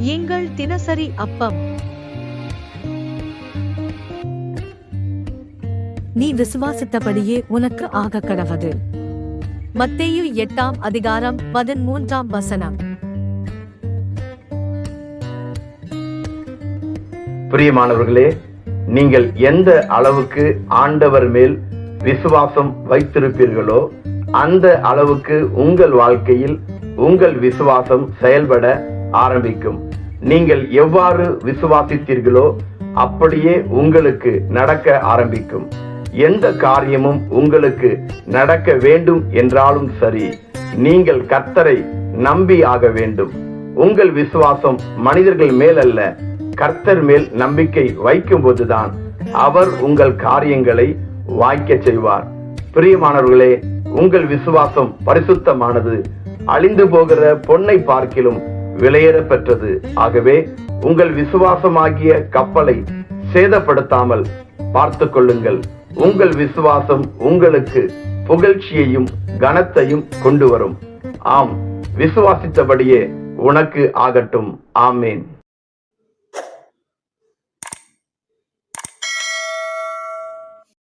எங்கள் தினசரி அப்பம். நீ விசுவாசித்தபடியே உனக்கு ஆக கடவது. மத்தேயு எட்டாம் அதிகாரம் பதிமூன்றாம் வசனம். பிரியமானவர்களே நீங்கள் எந்த அளவுக்கு ஆண்டவர் மேல் விசுவாசம் வைத்திருப்பீர்களோ அந்த அளவுக்கு உங்கள் வாழ்க்கையில் உங்கள் விசுவாசம் செயல்பட ஆரம்பிக்கும். நீங்கள் எவ்வாறு விசுவாசித்தீர்களோ அப்படியே உங்களுக்கு நடக்க ஆரம்பிக்கும். எந்த காரியமும் உங்களுக்கு நடக்க வேண்டும் என்றாலும் சரி நீங்கள் கர்த்தரை நம்பி ஆக வேண்டும். உங்கள் விசுவாசம் மனிதர்கள் மேல் அல்ல கர்த்தர் மேல் நம்பிக்கை வைக்கும் போதுதான் அவர் உங்கள் காரியங்களை வாய்க்க செய்வார். பிரியமானவர்களே உங்கள் விசுவாசம் பரிசுத்தமானது. அழிந்து போகிற பொன்னை பார்க்கிலும் விலையேறப்பெற்றது. ஆகவே உங்கள் விசுவாசமாகிய கப்பலை சேதப்படுத்தாமல் பார்த்து கொள்ளுங்கள். உங்கள் விசுவாசம் உங்களுக்கு புகழ்ச்சியையும் கனத்தையும் கொண்டு வரும். ஆம் விசுவாசித்தபடியே உனக்கு ஆகட்டும். ஆமேன்.